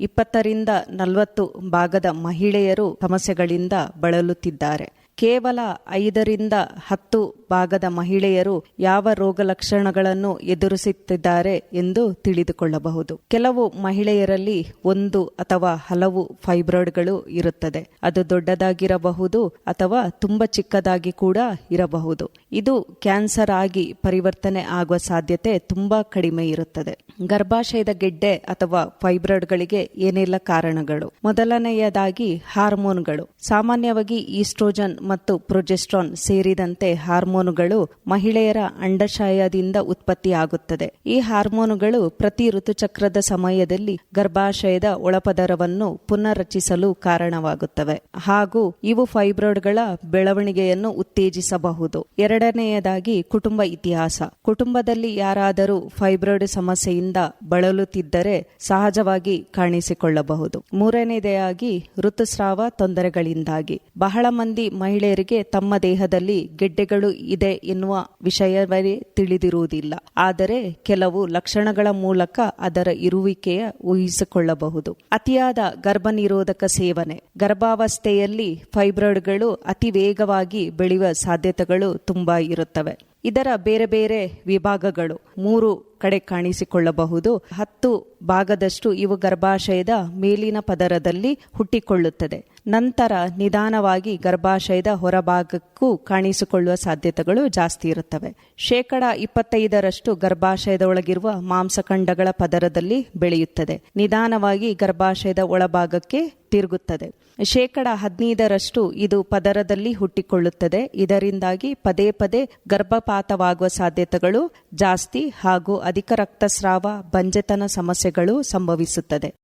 ಇಪ್ಪತ್ತರಿಂದ ನಲವತ್ತು ಭಾಗದ ಮಹಿಳೆಯರು ಸಮಸ್ಯೆಗಳಿಂದ ಬಳಲುತ್ತಿದ್ದಾರೆ. ಕೇವಲ ಐದರಿಂದ ಹತ್ತು ಭಾಗದ ಮಹಿಳೆಯರು ಯಾವ ರೋಗ ಲಕ್ಷಣಗಳನ್ನು ಎದುರಿಸುತ್ತಿದ್ದಾರೆ ಎಂದು ತಿಳಿದುಕೊಳ್ಳಬಹುದು. ಕೆಲವು ಮಹಿಳೆಯರಲ್ಲಿ ಒಂದು ಅಥವಾ ಹಲವು ಫೈಬ್ರಾಯ್ಡ್ಗಳು ಇರುತ್ತದೆ. ಅದು ದೊಡ್ಡದಾಗಿರಬಹುದು ಅಥವಾ ತುಂಬಾ ಚಿಕ್ಕದಾಗಿ ಕೂಡ ಇರಬಹುದು. ಇದು ಕ್ಯಾನ್ಸರ್ ಆಗಿ ಪರಿವರ್ತನೆ ಆಗುವ ಸಾಧ್ಯತೆ ತುಂಬಾ ಕಡಿಮೆ ಇರುತ್ತದೆ. ಗರ್ಭಾಶಯದ ಗೆಡ್ಡೆ ಅಥವಾ ಫೈಬ್ರಾಯ್ಡ್ಗಳಿಗೆ ಏನೆಲ್ಲ ಕಾರಣಗಳು? ಮೊದಲನೆಯದಾಗಿ ಹಾರ್ಮೋನ್ಗಳು. ಸಾಮಾನ್ಯವಾಗಿ ಈಸ್ಟ್ರೋಜನ್ ಮತ್ತು ಪ್ರೊಜೆಸ್ಟ್ರಾನ್ ಸೇರಿದಂತೆ ಹಾರ್ಮೋನುಗಳು ಮಹಿಳೆಯರ ಅಂಡಾಶಯದಿಂದ ಉತ್ಪತ್ತಿಯಾಗುತ್ತದೆ. ಈ ಹಾರ್ಮೋನುಗಳು ಪ್ರತಿ ಋತುಚಕ್ರದ ಸಮಯದಲ್ಲಿ ಗರ್ಭಾಶಯದ ಒಳಪದರವನ್ನು ಪುನರ್ರಚಿಸಲು ಕಾರಣವಾಗುತ್ತವೆ. ಹಾಗೂ ಇವು ಫೈಬ್ರಾಯ್ಡ್ಗಳ ಬೆಳವಣಿಗೆಯನ್ನು ಉತ್ತೇಜಿಸಬಹುದು. ಎರಡನೆಯದಾಗಿ ಕುಟುಂಬ ಇತಿಹಾಸ. ಕುಟುಂಬದಲ್ಲಿ ಯಾರಾದರೂ ಫೈಬ್ರಾಯ್ಡ್ ಸಮಸ್ಯೆಯಿಂದ ಬಳಲುತ್ತಿದ್ದರೆ ಸಹಜವಾಗಿ ಕಾಣಿಸಿಕೊಳ್ಳಬಹುದು. ಮೂರನೆಯದಾಗಿ ಋತುಸ್ರಾವ ತೊಂದರೆಗಳಿಂದಾಗಿ. ಬಹಳ ಮಂದಿ ಮಹಿಳೆಯರಿಗೆ ತಮ್ಮ ದೇಹದಲ್ಲಿ ಗೆಡ್ಡೆಗಳು ಇದೆ ಎನ್ನುವ ವಿಷಯವೇ ತಿಳಿದಿರುವುದಿಲ್ಲ. ಆದರೆ ಕೆಲವು ಲಕ್ಷಣಗಳ ಮೂಲಕ ಅದರ ಇರುವಿಕೆಯ ಊಹಿಸಿಕೊಳ್ಳಬಹುದು. ಅತಿಯಾದ ಗರ್ಭನಿರೋಧಕ ಸೇವನೆ. ಗರ್ಭಾವಸ್ಥೆಯಲ್ಲಿ ಫೈಬ್ರಾಯ್ಡ್ಗಳು ಅತಿ ವೇಗವಾಗಿ ಬೆಳೆಯುವ ಸಾಧ್ಯತೆಗಳು ತುಂಬಾ ಇರುತ್ತವೆ. ಇದರ ಬೇರೆ ಬೇರೆ ವಿಭಾಗಗಳು. ಮೂರು ಕಡೆ ಕಾಣಿಸಿಕೊಳ್ಳಬಹುದು. ಹತ್ತು ಭಾಗದಷ್ಟು ಇವು ಗರ್ಭಾಶಯದ ಮೇಲಿನ ಪದರದಲ್ಲಿ ಹುಟ್ಟಿಕೊಳ್ಳುತ್ತದೆ. ನಂತರ ನಿಧಾನವಾಗಿ ಗರ್ಭಾಶಯದ ಹೊರಭಾಗಕ್ಕೂ ಕಾಣಿಸಿಕೊಳ್ಳುವ ಸಾಧ್ಯತೆಗಳು ಜಾಸ್ತಿ ಇರುತ್ತವೆ. ಶೇಕಡ ಇಪ್ಪತ್ತೈದರಷ್ಟು ಗರ್ಭಾಶಯದ ಒಳಗಿರುವ ಮಾಂಸಖಂಡಗಳ ಪದರದಲ್ಲಿ ಬೆಳೆಯುತ್ತದೆ. ನಿಧಾನವಾಗಿ ಗರ್ಭಾಶಯದ ಒಳಭಾಗಕ್ಕೆ ತಿರುಗುತ್ತದೆ. ಶೇಕಡ ಹದಿನೈದರಷ್ಟು ಇದು ಪದರದಲ್ಲಿ ಹುಟ್ಟಿಕೊಳ್ಳುತ್ತದೆ. ಇದರಿಂದಾಗಿ ಪದೇ ಪದೇ ಗರ್ಭಪಾತವಾಗುವ ಸಾಧ್ಯತೆಗಳು ಜಾಸ್ತಿ ಹಾಗೂ ಅಧಿಕ ರಕ್ತಸ್ರಾವ, ಬಂಜೆತನ ಸಮಸ್ಯೆಗಳು ಸಂಭವಿಸುತ್ತದೆ.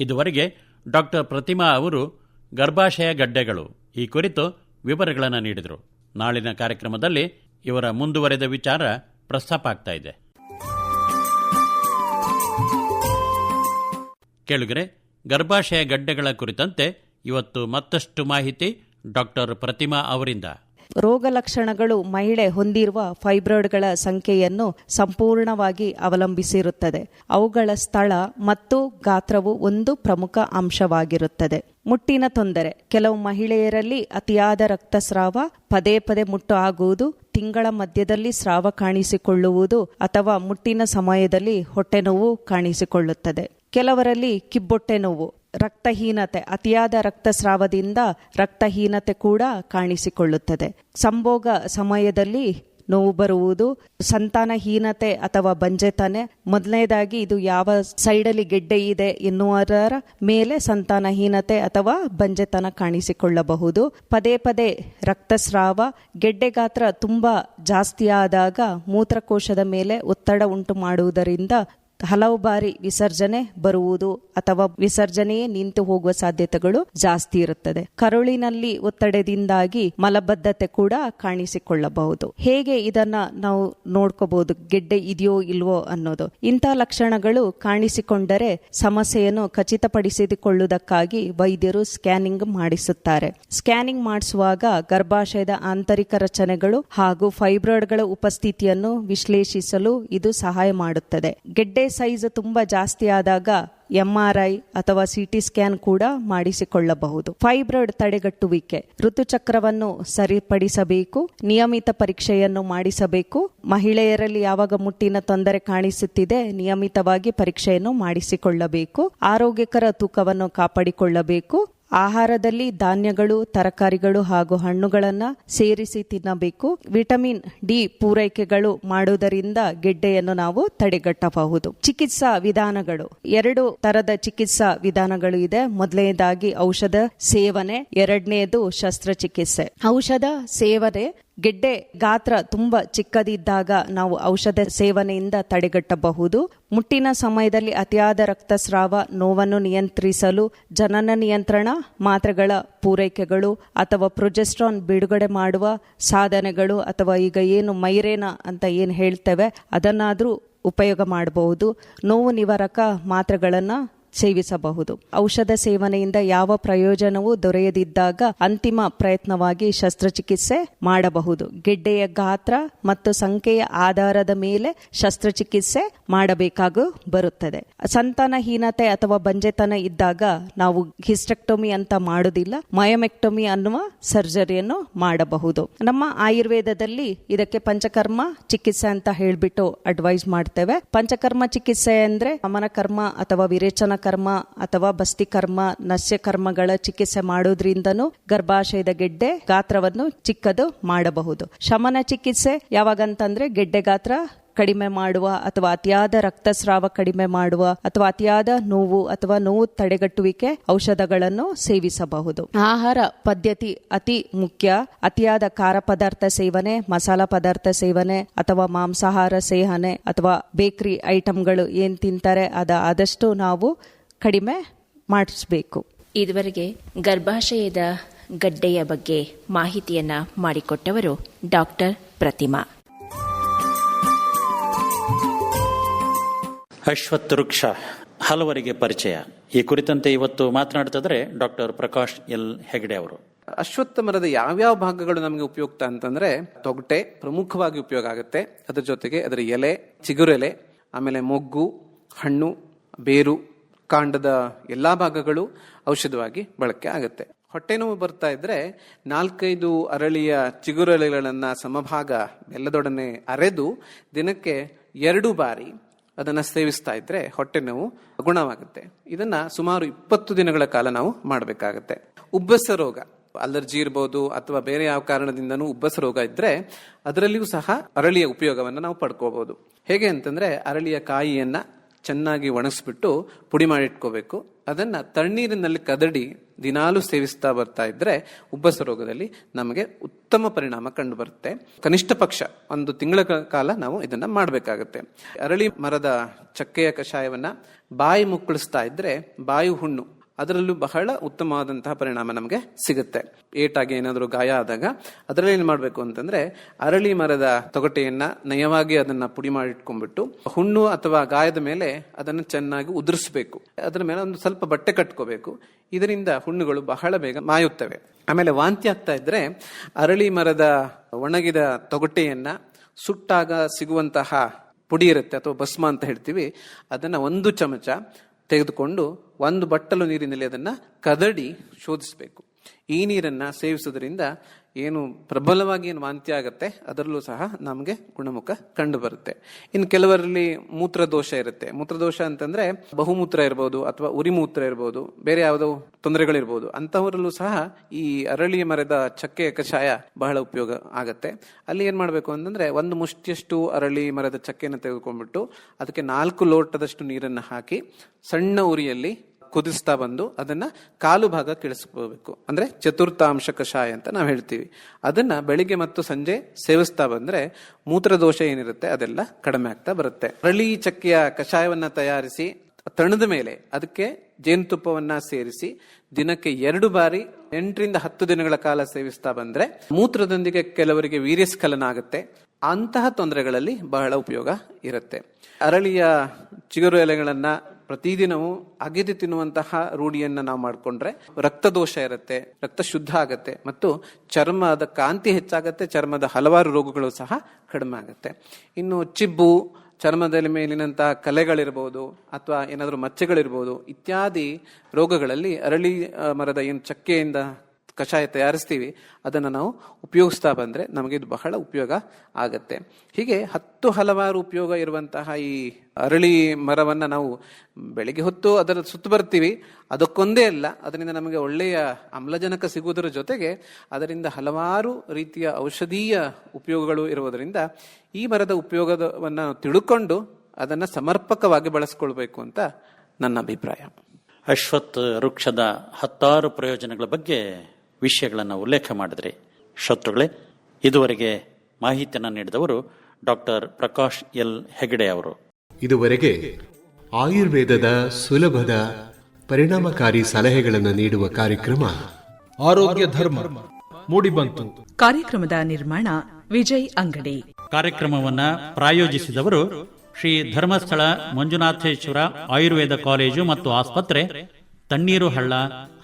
ಇದುವರೆಗೆ ಡಾಕ್ಟರ್ ಪ್ರತಿಮಾ ಅವರು ಗರ್ಭಾಶಯ ಗಡ್ಡೆಗಳು. ಈ ಕುರಿತು ವಿವರಗಳನ್ನು ನೀಡಿದರು. ನಾಳಿನ ಕಾರ್ಯಕ್ರಮದಲ್ಲಿ ಇವರ ಮುಂದುವರೆದ ವಿಚಾರ ಪ್ರಸ್ತಾಪ ಆಗ್ತಾ ಇದೆ. ಕೇಳುಗರೆ, ಗರ್ಭಾಶಯ ಗಡ್ಡೆಗಳ ಕುರಿತಂತೆ ಇವತ್ತು ಮತ್ತಷ್ಟು ಮಾಹಿತಿ ಡಾಕ್ಟರ್ ಪ್ರತಿಮಾ ಅವರಿಂದ. ರೋಗ ಲಕ್ಷಣಗಳು ಮಹಿಳೆ ಹೊಂದಿರುವ ಫೈಬ್ರಾಯ್ಡ್ಗಳ ಸಂಖ್ಯೆಯನ್ನು ಸಂಪೂರ್ಣವಾಗಿ ಅವಲಂಬಿಸಿರುತ್ತದೆ. ಅವುಗಳ ಸ್ಥಳ ಮತ್ತು ಗಾತ್ರವು ಒಂದು ಪ್ರಮುಖ ಅಂಶವಾಗಿರುತ್ತದೆ. ಮುಟ್ಟಿನ ತೊಂದರೆ. ಕೆಲವು ಮಹಿಳೆಯರಲ್ಲಿ ಅತಿಯಾದ ರಕ್ತಸ್ರಾವ, ಪದೇ ಪದೇ ಮುಟ್ಟು ಆಗುವುದು, ತಿಂಗಳ ಮಧ್ಯದಲ್ಲಿ ಸ್ರಾವ ಕಾಣಿಸಿಕೊಳ್ಳುವುದು ಅಥವಾ ಮುಟ್ಟಿನ ಸಮಯದಲ್ಲಿ ಹೊಟ್ಟೆ ನೋವು ಕಾಣಿಸಿಕೊಳ್ಳುತ್ತದೆ. ಕೆಲವರಲ್ಲಿ ಕಿಬ್ಬೊಟ್ಟೆ ನೋವು, ರಕ್ತಹೀನತೆ, ಅತಿಯಾದ ರಕ್ತಸ್ರಾವದಿಂದ ರಕ್ತಹೀನತೆ ಕೂಡ ಕಾಣಿಸಿಕೊಳ್ಳುತ್ತದೆ. ಸಂಭೋಗ ಸಮಯದಲ್ಲಿ ನೋವು ಬರುವುದು ಸಂತಾನಹೀನತೆ ಅಥವಾ ಬಂಜೆತನೆ. ಮೊದಲನೇದಾಗಿ ಇದು ಯಾವ ಸೈಡಲ್ಲಿ ಗೆಡ್ಡೆ ಇದೆ ಎನ್ನುವುದರ ಮೇಲೆ ಸಂತಾನಹೀನತೆ ಅಥವಾ ಬಂಜೆತನ ಕಾಣಿಸಿಕೊಳ್ಳಬಹುದು. ಪದೇ ಪದೇ ರಕ್ತಸ್ರಾವ, ಗೆಡ್ಡೆ ಗಾತ್ರ ತುಂಬಾ ಜಾಸ್ತಿಯಾದಾಗ ಮೂತ್ರಕೋಶದ ಮೇಲೆ ಒತ್ತಡ ಉಂಟು ಮಾಡುವುದರಿಂದ ಹಲವು ಬಾರಿ ವಿಸರ್ಜನೆ ಬರುವುದು ಅಥವಾ ವಿಸರ್ಜನೆಯೇ ನಿಂತು ಹೋಗುವ ಸಾಧ್ಯತೆಗಳು ಜಾಸ್ತಿ ಇರುತ್ತದೆ. ಕರುಳಿನಲ್ಲಿ ಒತ್ತಡದಿಂದಾಗಿ ಮಲಬದ್ಧತೆ ಕೂಡ ಕಾಣಿಸಿಕೊಳ್ಳಬಹುದು. ಹೇಗೆ ಇದನ್ನ ನಾವು ನೋಡ್ಕೋಬಹುದು? ಗೆಡ್ಡೆ ಇದೆಯೋ ಇಲ್ವೋ ಅನ್ನೋದು. ಇಂಥ ಲಕ್ಷಣಗಳು ಕಾಣಿಸಿಕೊಂಡರೆ ಸಮಸ್ಯೆಯನ್ನು ಖಚಿತಪಡಿಸಿಕೊಳ್ಳುವುದಕ್ಕಾಗಿ ವೈದ್ಯರು ಸ್ಕ್ಯಾನಿಂಗ್ ಮಾಡಿಸುತ್ತಾರೆ. ಸ್ಕ್ಯಾನಿಂಗ್ ಮಾಡಿಸುವಾಗ ಗರ್ಭಾಶಯದ ಆಂತರಿಕ ರಚನೆಗಳು ಹಾಗೂ ಫೈಬ್ರಾಯ್ಡ್ಗಳ ಉಪಸ್ಥಿತಿಯನ್ನು ವಿಶ್ಲೇಷಿಸಲು ಇದು ಸಹಾಯ ಮಾಡುತ್ತದೆ. ಗೆಡ್ಡೆ ಸೈಜ್ ತುಂಬಾ ಜಾಸ್ತಿ ಆದಾಗ ಎಂಆರ್ಐ ಅಥವಾ ಸಿಟಿ ಸ್ಕ್ಯಾನ್ ಕೂಡ ಮಾಡಿಸಿಕೊಳ್ಳಬಹುದು. ಫೈಬ್ರಾಯ್ಡ್ ತಡೆಗಟ್ಟುವಿಕೆ. ಋತುಚಕ್ರವನ್ನು ಸರಿಪಡಿಸಬೇಕು, ನಿಯಮಿತ ಪರೀಕ್ಷೆಯನ್ನು ಮಾಡಿಸಬೇಕು. ಮಹಿಳೆಯರಲ್ಲಿ ಯಾವಾಗ ಮುಟ್ಟಿನ ತೊಂದರೆ ಕಾಣಿಸುತ್ತಿದೆ, ನಿಯಮಿತವಾಗಿ ಪರೀಕ್ಷೆಯನ್ನು ಮಾಡಿಸಿಕೊಳ್ಳಬೇಕು. ಆರೋಗ್ಯಕರ ತೂಕವನ್ನು ಕಾಪಾಡಿಕೊಳ್ಳಬೇಕು. ಆಹಾರದಲ್ಲಿ ಧಾನ್ಯಗಳು, ತರಕಾರಿಗಳು ಹಾಗೂ ಹಣ್ಣುಗಳನ್ನು ಸೇರಿಸಿ ತಿನ್ನಬೇಕು. ವಿಟಮಿನ್ ಡಿ ಪೂರೈಕೆಗಳು ಮಾಡುವುದರಿಂದ ಗೆಡ್ಡೆಯನ್ನು ನಾವು ತಡೆಗಟ್ಟಬಹುದು. ಚಿಕಿತ್ಸಾ ವಿಧಾನಗಳು. ಎರಡು ತರದ ಚಿಕಿತ್ಸಾ ವಿಧಾನಗಳು ಇದೆ. ಮೊದಲನೇದಾಗಿ ಔಷಧ ಸೇವನೆ, ಎರಡನೇದು ಶಸ್ತ್ರಚಿಕಿತ್ಸೆ. ಔಷಧ ಸೇವನೆ ಗೆಡ್ಡೆ ಗಾತ್ರ ತುಂಬಾ ಚಿಕ್ಕದಿದ್ದಾಗ ನಾವು ಔಷಧ ಸೇವನೆಯಿಂದ ತಡೆಗಟ್ಟಬಹುದು. ಮುಟ್ಟಿನ ಸಮಯದಲ್ಲಿ ಅತಿಯಾದ ರಕ್ತಸ್ರಾವ, ನೋವನ್ನು ನಿಯಂತ್ರಿಸಲು, ಜನನ ನಿಯಂತ್ರಣ, ಮಾತ್ರೆಗಳ ಪೂರೈಕೆಗಳು ಅಥವಾ ಪ್ರೊಜೆಸ್ಟ್ರಾನ್ ಬಿಡುಗಡೆ ಮಾಡುವ ಸಾಧನೆಗಳು ಅಥವಾ ಈಗ ಏನು ಮೈರೇನ ಅಂತ ಏನು ಹೇಳ್ತೇವೆ, ಅದನ್ನಾದರೂ ಉಪಯೋಗ ಮಾಡಬಹುದು. ನೋವು ನಿವಾರಕ ಮಾತ್ರೆಗಳನ್ನು ಸೇವಿಸಬಹುದು. ಔಷಧ ಸೇವನೆಯಿಂದ ಯಾವ ಪ್ರಯೋಜನವೂ ದೊರೆಯದಿದ್ದಾಗ ಅಂತಿಮ ಪ್ರಯತ್ನವಾಗಿ ಶಸ್ತ್ರಚಿಕಿತ್ಸೆ ಮಾಡಬಹುದು. ಗೆಡ್ಡೆಯ ಗಾತ್ರ ಮತ್ತು ಸಂಖ್ಯೆಯ ಆಧಾರದ ಮೇಲೆ ಶಸ್ತ್ರಚಿಕಿತ್ಸೆ ಮಾಡಬೇಕಾಗೂ ಬರುತ್ತದೆ. ಸಂತಾನಹೀನತೆ ಅಥವಾ ಬಂಜೆತನ ಇದ್ದಾಗ ನಾವು ಹಿಸ್ಟೆಕ್ಟೊಮಿ ಅಂತ ಮಾಡುವುದಿಲ್ಲ, ಮಯೋಮೆಕ್ಟೊಮಿ ಅನ್ನುವ ಸರ್ಜರಿಯನ್ನು ಮಾಡಬಹುದು. ನಮ್ಮ ಆಯುರ್ವೇದದಲ್ಲಿ ಇದಕ್ಕೆ ಪಂಚಕರ್ಮ ಚಿಕಿತ್ಸೆ ಅಂತ ಹೇಳ್ಬಿಟ್ಟು ಅಡ್ವೈಸ್ ಮಾಡ್ತೇವೆ. ಪಂಚಕರ್ಮ ಚಿಕಿತ್ಸೆ ಅಂದ್ರೆ ಅಮನ ಕರ್ಮ ಅಥವಾ ವಿರೇಚನ ಕರ್ಮ ಅಥವಾ ಬಸ್ತಿ ಕರ್ಮ, ನಸ್ಯ ಕರ್ಮಗಳ ಚಿಕಿತ್ಸೆ ಮಾಡೋದ್ರಿಂದನೂ ಗರ್ಭಾಶಯದ ಗೆಡ್ಡೆ ಗಾತ್ರವನ್ನು ಚಿಕ್ಕದು ಮಾಡಬಹುದು. ಶಮನ ಚಿಕಿತ್ಸೆ ಯಾವಾಗಂತಂದ್ರೆ ಗೆಡ್ಡೆ ಗಾತ್ರ ಕಡಿಮೆ ಮಾಡುವ ಅಥವಾ ಅತಿಯಾದ ರಕ್ತಸ್ರಾವ ಕಡಿಮೆ ಮಾಡುವ ಅಥವಾ ಅತಿಯಾದ ನೋವು ಅಥವಾ ನೋವು ತಡೆಗಟ್ಟುವಿಕೆ ಔಷಧಗಳನ್ನು ಸೇವಿಸಬಹುದು. ಆಹಾರ ಪದ್ಧತಿ ಅತಿ ಮುಖ್ಯ. ಅತಿಯಾದ ಖಾರ ಪದಾರ್ಥ ಸೇವನೆ, ಮಸಾಲ ಪದಾರ್ಥ ಸೇವನೆ ಅಥವಾ ಮಾಂಸಾಹಾರ ಸೇವನೆ ಅಥವಾ ಬೇಕರಿ ಐಟಮ್ಗಳು ಏನ್ ತಿಂತಾರೆ ಅದ ಆದಷ್ಟು ನಾವು ಕಡಿಮೆ ಮಾಡಿಸಬೇಕು. ಇದುವರೆಗೆ ಗರ್ಭಾಶಯದ ಗಡ್ಡೆಯ ಬಗ್ಗೆ ಮಾಹಿತಿಯನ್ನ ಮಾಡಿಕೊಟ್ಟವರು ಡಾಕ್ಟರ್ ಪ್ರತಿಮಾ. ಅಶ್ವತ್ಥ ವೃಕ್ಷ ಹಲವರಿಗೆ ಪರಿಚಯ. ಈ ಕುರಿತಂತೆ ಇವತ್ತು ಮಾತನಾಡ್ತಿದ್ರೆ ಡಾಕ್ಟರ್ ಪ್ರಕಾಶ್ ಎಲ್ ಹೆಗಡೆ ಅವರು. ಅಶ್ವತ್ಥ ಮರದ ಯಾವ್ಯಾವ ಭಾಗಗಳು ನಮಗೆ ಉಪಯುಕ್ತ ಅಂತಂದ್ರೆ ತೊಗಟೆ ಪ್ರಮುಖವಾಗಿ ಉಪಯೋಗ ಆಗುತ್ತೆ. ಅದ್ರ ಜೊತೆಗೆ ಅದರ ಎಲೆ ಚಿಗುರೆಲೆ ಆಮೇಲೆ ಮೊಗ್ಗು ಹಣ್ಣು ಬೇರು ಕಾಂಡದ ಎಲ್ಲಾ ಭಾಗಗಳು ಔಷಧವಾಗಿ ಬಳಕೆ ಆಗುತ್ತೆ. ಹೊಟ್ಟೆ ನೋವು ಬರ್ತಾ ಇದ್ರೆ ನಾಲ್ಕೈದು ಅರಳಿಯ ಚಿಗುರೆಲೆಗಳನ್ನ ಸಮಭಾಗ ಎಲ್ಲದೊಡನೆ ಅರೆದು ದಿನಕ್ಕೆ ಎರಡು ಬಾರಿ ಅದನ್ನು ಸೇವಿಸ್ತಾ ಇದ್ರೆ ಹೊಟ್ಟೆ ನೋವು ಗುಣವಾಗುತ್ತೆ ಇದನ್ನ ಸುಮಾರು ಇಪ್ಪತ್ತು ದಿನಗಳ ಕಾಲ ನಾವು ಮಾಡಬೇಕಾಗತ್ತೆ. ಉಬ್ಬಸ ರೋಗ, ಅಲರ್ಜಿ ಇರ್ಬೋದು ಅಥವಾ ಬೇರೆ ಯಾವ ಕಾರಣದಿಂದನೂ ಉಬ್ಬಸ ರೋಗ ಇದ್ರೆ ಅದರಲ್ಲಿಯೂ ಸಹ ಅರಳಿಯ ಉಪಯೋಗವನ್ನು ನಾವು ಪಡ್ಕೋಬಹುದು ಹೇಗೆ ಅಂತಂದ್ರೆ ಅರಳಿಯ ಕಾಯಿಯನ್ನ ಚೆನ್ನಾಗಿ ಒಣಗಿಸ್ಬಿಟ್ಟು ಪುಡಿ ಮಾಡಿಟ್ಕೋಬೇಕು. ಅದನ್ನ ತಣ್ಣೀರಿನಲ್ಲಿ ಕದಡಿ ದಿನಾಲು ಸೇವಿಸ್ತಾ ಬರ್ತಾ ಇದ್ರೆ ಉಬ್ಬಸ ರೋಗದಲ್ಲಿ ನಮಗೆ ಉತ್ತಮ ಪರಿಣಾಮ ಕಂಡು ಬರುತ್ತೆ ಕನಿಷ್ಠ ಪಕ್ಷ ಒಂದು ತಿಂಗಳ ಕಾಲ ನಾವು ಇದನ್ನ ಮಾಡಬೇಕಾಗುತ್ತೆ. ಅರಳಿ ಮರದ ಚಕ್ಕೆಯ ಕಷಾಯವನ್ನ ಬಾಯಿ ಮುಕ್ಕಳಿಸ್ತಾ ಇದ್ರೆ ಬಾಯಿ ಹುಣ್ಣು ಅದರಲ್ಲೂ ಬಹಳ ಉತ್ತಮವಾದಂತಹ ಪರಿಣಾಮ ನಮಗೆ ಸಿಗುತ್ತೆ. ಏಟಾಗಿ ಏನಾದರೂ ಗಾಯ ಆದಾಗ ಅದರಲ್ಲಿ ಏನು ಮಾಡಬೇಕು ಅಂತಂದ್ರೆ ಅರಳಿ ಮರದ ತೊಗಟೆಯನ್ನ ನಯವಾಗಿ ಅದನ್ನ ಪುಡಿ ಮಾಡಿಟ್ಕೊಂಡ್ಬಿಟ್ಟು ಹುಣ್ಣು ಅಥವಾ ಗಾಯದ ಮೇಲೆ ಅದನ್ನು ಚೆನ್ನಾಗಿ ಉದುರಿಸಬೇಕು. ಅದರ ಮೇಲೆ ಒಂದು ಸ್ವಲ್ಪ ಬಟ್ಟೆ ಕಟ್ಕೋಬೇಕು. ಇದರಿಂದ ಹುಣ್ಣುಗಳು ಬಹಳ ಬೇಗ ಮಾಯುತ್ತವೆ. ಆಮೇಲೆ ವಾಂತಿ ಆಗ್ತಾ ಇದ್ರೆ ಅರಳಿ ಮರದ ಒಣಗಿದ ತೊಗಟೆಯನ್ನ ಸುಟ್ಟಾಗ ಸಿಗುವಂತಹ ಪುಡಿ ಇರುತ್ತೆ, ಅಥವಾ ಭಸ್ಮ ಅಂತ ಹೇಳ್ತೀವಿ. ಅದನ್ನ ಒಂದು ಚಮಚ ತೆಗೆದುಕೊಂಡು ಒಂದು ಬಟ್ಟಲು ನೀರಿನಲ್ಲಿ ಅದನ್ನ ಕದಡಿ ಶೋಧಿಸಬೇಕು. ಈ ನೀರನ್ನ ಸೇವಿಸೋದ್ರಿಂದ ಏನು ಪ್ರಬಲವಾಗಿ ಏನು ವಾಂತಿ ಆಗುತ್ತೆ, ಅದರಲ್ಲೂ ಸಹ ನಮಗೆ ಗುಣಮುಖ ಕಂಡು ಬರುತ್ತೆ ಇನ್ನು ಕೆಲವರಲ್ಲಿ ಮೂತ್ರದೋಷ ಇರುತ್ತೆ. ಮೂತ್ರದೋಷ ಅಂತಂದ್ರೆ ಬಹುಮೂತ್ರ ಇರ್ಬೋದು ಅಥವಾ ಉರಿಮೂತ್ರ ಇರ್ಬೋದು, ಬೇರೆ ಯಾವುದೋ ತೊಂದರೆಗಳಿರ್ಬೋದು, ಅಂತಹವರಲ್ಲೂ ಸಹ ಈ ಅರಳಿ ಮರದ ಚಕ್ಕೆ ಕಷಾಯ ಬಹಳ ಉಪಯೋಗ ಆಗುತ್ತೆ. ಅಲ್ಲಿ ಏನ್ ಮಾಡಬೇಕು ಅಂತಂದ್ರೆ ಒಂದು ಮುಷ್ಟಿಯಷ್ಟು ಅರಳಿ ಮರದ ಚಕ್ಕೆಯನ್ನು ತೆಗೆದುಕೊಂಡ್ಬಿಟ್ಟು ಅದಕ್ಕೆ ನಾಲ್ಕು ಲೋಟದಷ್ಟು ನೀರನ್ನು ಹಾಕಿ ಸಣ್ಣ ಉರಿಯಲ್ಲಿ ಕುದಿಸ್ತಾ ಬಂದು ಅದನ್ನ ಕಾಲು ಭಾಗ ಕಿಳಿಸ್ಕೋಬೇಕು ಅಂದ್ರೆ ಚತುರ್ಥಾಂಶ ಕಷಾಯ ಅಂತ ನಾವು ಹೇಳ್ತೀವಿ. ಅದನ್ನ ಬೆಳಿಗ್ಗೆ ಮತ್ತು ಸಂಜೆ ಸೇವಿಸ್ತಾ ಬಂದ್ರೆ ಮೂತ್ರದೋಷ ಏನಿರುತ್ತೆ ಅದೆಲ್ಲ ಕಡಿಮೆ ಆಗ್ತಾ ಬರುತ್ತೆ. ಅರಳಿ ಚಕ್ಕೆಯ ಕಷಾಯವನ್ನ ತಯಾರಿಸಿ ತಣದ ಮೇಲೆ ಅದಕ್ಕೆ ಜೇನುತುಪ್ಪವನ್ನ ಸೇರಿಸಿ ದಿನಕ್ಕೆ ಎರಡು ಬಾರಿ ಎಂಟರಿಂದ ಹತ್ತು ದಿನಗಳ ಕಾಲ ಸೇವಿಸ್ತಾ ಬಂದ್ರೆ ಮೂತ್ರದೊಂದಿಗೆ ಕೆಲವರಿಗೆ ವೀರ್ಯಸ್ಖಲನ ಆಗುತ್ತೆ. ಅಂತಹ ತೊಂದರೆಗಳಲ್ಲಿ ಬಹಳ ಉಪಯೋಗ ಇರುತ್ತೆ. ಅರಳಿಯ ಚಿಗುರು ಎಲೆಗಳನ್ನ ಪ್ರತಿದಿನವೂ ಅಗೆದು ತಿನ್ನುವಂತಹ ರೂಢಿಯನ್ನು ನಾವು ಮಾಡಿಕೊಂಡ್ರೆ ರಕ್ತದೋಷ ಇರುತ್ತೆ, ರಕ್ತ ಶುದ್ಧ ಆಗತ್ತೆ ಮತ್ತು ಚರ್ಮದ ಕಾಂತಿ ಹೆಚ್ಚಾಗುತ್ತೆ, ಚರ್ಮದ ಹಲವಾರು ರೋಗಗಳು ಸಹ ಕಡಿಮೆ ಆಗುತ್ತೆ. ಇನ್ನು ಚಿಬ್ಬು ಚರ್ಮದ ಮೇಲಿನಂತಹ ಕಲೆಗಳಿರ್ಬೋದು ಅಥವಾ ಏನಾದರೂ ಮಚ್ಚೆಗಳಿರ್ಬೋದು ಇತ್ಯಾದಿ ರೋಗಗಳಲ್ಲಿ ಅರಳಿ ಮರದ ಏನು ಚಕ್ಕೆಯಿಂದ ಕಷಾಯ ತಯಾರಿಸ್ತೀವಿ, ಅದನ್ನು ನಾವು ಉಪಯೋಗಿಸ್ತಾ ಬಂದರೆ ನಮಗೆ ಇದು ಬಹಳ ಉಪಯೋಗ ಆಗತ್ತೆ. ಹೀಗೆ ಹತ್ತು ಹಲವಾರು ಉಪಯೋಗ ಇರುವಂತಹ ಈ ಅರಳಿ ಮರವನ್ನು ನಾವು ಬೆಳಿಗ್ಗೆ ಹೊತ್ತು ಅದರ ಸುತ್ತು ಬರ್ತೀವಿ. ಅದಕ್ಕೊಂದೇ ಅಲ್ಲ, ಅದರಿಂದ ನಮಗೆ ಒಳ್ಳೆಯ ಆಮ್ಲಜನಕ ಸಿಗುವುದರ ಜೊತೆಗೆ ಅದರಿಂದ ಹಲವಾರು ರೀತಿಯ ಔಷಧೀಯ ಉಪಯೋಗಗಳು ಇರುವುದರಿಂದ ಈ ಮರದ ಉಪಯೋಗವನ್ನು ತಿಳ್ಕೊಂಡು ಅದನ್ನು ಸಮರ್ಪಕವಾಗಿ ಬಳಸ್ಕೊಳ್ಬೇಕು ಅಂತ ನನ್ನ ಅಭಿಪ್ರಾಯ. ಅಶ್ವತ್ ವೃಕ್ಷದ ಹತ್ತಾರು ಪ್ರಯೋಜನಗಳ ಬಗ್ಗೆ ವಿಷಯಗಳನ್ನು ಉಲ್ಲೇಖ ಮಾಡಿದ್ರಿ ಶತ್ರುಗಳೇ ಇದುವರೆಗೆ ಮಾಹಿತಿಯನ್ನು ನೀಡಿದವರು ಡಾಕ್ಟರ್ ಪ್ರಕಾಶ್ ಎಲ್. ಹೆಗಡೆ ಅವರು. ಇದುವರೆಗೆ ಆಯುರ್ವೇದದ ಸುಲಭದ ಪರಿಣಾಮಕಾರಿ ಸಲಹೆಗಳನ್ನು ನೀಡುವ ಕಾರ್ಯಕ್ರಮ ಆರೋಗ್ಯ ಧರ್ಮ ಮೂಡಿಬಂತು ಕಾರ್ಯಕ್ರಮದ ನಿರ್ಮಾಣ ವಿಜಯ್ ಅಂಗಡಿ. ಕಾರ್ಯಕ್ರಮವನ್ನ ಪ್ರಾಯೋಜಿಸಿದವರು ಶ್ರೀ ಧರ್ಮಸ್ಥಳ ಮಂಜುನಾಥೇಶ್ವರ ಆಯುರ್ವೇದ ಕಾಲೇಜು ಮತ್ತು ಆಸ್ಪತ್ರೆ ತಣ್ಣೀರು ಹಳ್ಳ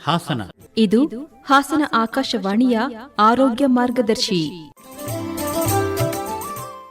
ಹಾಸನ. ಇದು ಹಾಸನ ಆಕಾಶವಾಣಿಯ ಆರೋಗ್ಯ ಮಾರ್ಗದರ್ಶಿ.